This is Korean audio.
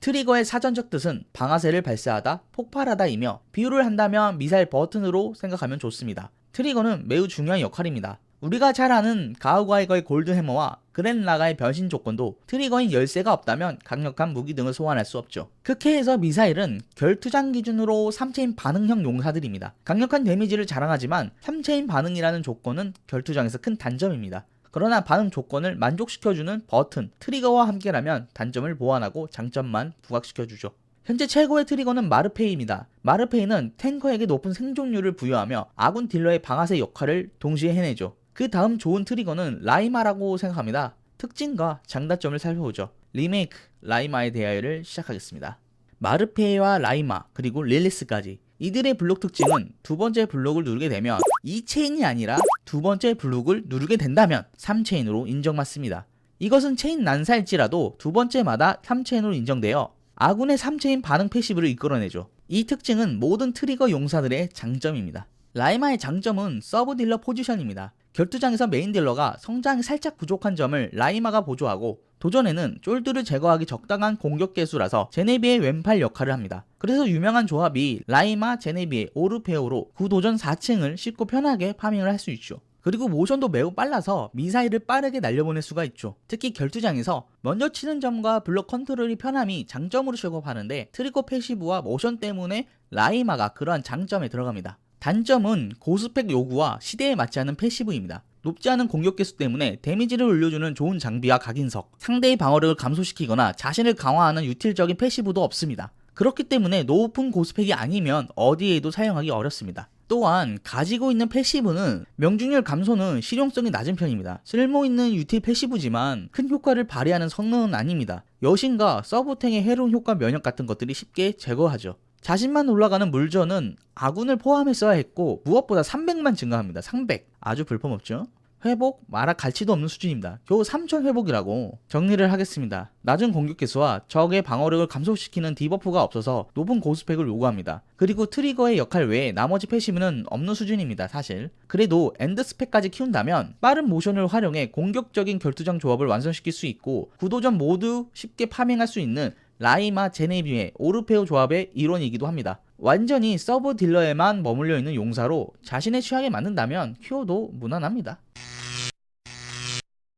트리거의 사전적 뜻은 방아쇠를 발사하다, 폭발하다이며 비유를 한다면 미사일 버튼으로 생각하면 좋습니다. 트리거는 매우 중요한 역할입니다. 우리가 잘 아는 가우가이거의 골드해머와 그랜라가의 변신 조건도 트리거인 열쇠가 없다면 강력한 무기 등을 소환할 수 없죠. 극해에서 미사일은 결투장 기준으로 3체인 반응형 용사들입니다. 강력한 데미지를 자랑하지만 3체인 반응이라는 조건은 결투장에서 큰 단점입니다. 그러나 반응 조건을 만족시켜주는 버튼, 트리거와 함께라면 단점을 보완하고 장점만 부각시켜주죠. 현재 최고의 트리거는 마르페이입니다. 마르페이는 탱커에게 높은 생존율을 부여하며 아군 딜러의 방아쇠 역할을 동시에 해내죠. 그 다음 좋은 트리거는 라이마라고 생각합니다. 특징과 장단점을 살펴보죠. 리메이크 라이마에 대하여를 시작하겠습니다. 마르페이와 라이마 그리고 릴리스까지 이들의 블록 특징은 두 번째 블록을 누르게 되면 2체인이 아니라 두 번째 블록을 누르게 된다면 3체인으로 인정받습니다. 이것은 체인 난사일지라도 두 번째마다 3체인으로 인정되어 아군의 3체인 반응 패시브를 이끌어내죠. 이 특징은 모든 트리거 용사들의 장점입니다. 라이마의 장점은 서브 딜러 포지션입니다. 결투장에서 메인 딜러가 성장이 살짝 부족한 점을 라이마가 보조하고 도전에는 쫄드를 제거하기 적당한 공격 개수라서 제네비의 왼팔 역할을 합니다. 그래서 유명한 조합이 라이마, 제네비의 오르페오로 구도전 4층을 쉽고 편하게 파밍을 할 수 있죠. 그리고 모션도 매우 빨라서 미사일을 빠르게 날려보낼 수가 있죠. 특히 결투장에서 먼저 치는 점과 블럭 컨트롤이 편함이 장점으로 취급하는데 트리거 패시브와 모션 때문에 라이마가 그러한 장점에 들어갑니다. 단점은 고스펙 요구와 시대에 맞지 않은 패시브입니다. 높지 않은 공격 개수 때문에 데미지를 올려주는 좋은 장비와 각인석, 상대의 방어력을 감소시키거나 자신을 강화하는 유틸적인 패시브도 없습니다. 그렇기 때문에 높은 고스펙이 아니면 어디에도 사용하기 어렵습니다. 또한 가지고 있는 패시브는 명중률 감소는 실용성이 낮은 편입니다. 쓸모 있는 유틸 패시브지만 큰 효과를 발휘하는 성능은 아닙니다. 여신과 서브탱의 해로운 효과 면역 같은 것들이 쉽게 제거하죠. 자신만 올라가는 물전은 아군을 포함했어야 했고 무엇보다 300만 증가합니다. 300 아주 불법없죠. 회복 말할 갈치도 없는 수준입니다. 겨우 3000 회복이라고 정리를 하겠습니다. 낮은 공격 개수와 적의 방어력을 감소시키는 디버프가 없어서 높은 고스펙을 요구합니다. 그리고 트리거의 역할 외에 나머지 패시브는 없는 수준입니다. 사실. 그래도 엔드 스펙까지 키운다면 빠른 모션을 활용해 공격적인 결투장 조합을 완성시킬 수 있고 구도전 모두 쉽게 파밍할 수 있는 라이마 제네비의 오르페오 조합의 일원이기도 합니다. 완전히 서브 딜러에만 머물려 있는 용사로 자신의 취향에 맞는다면 큐어도 무난합니다.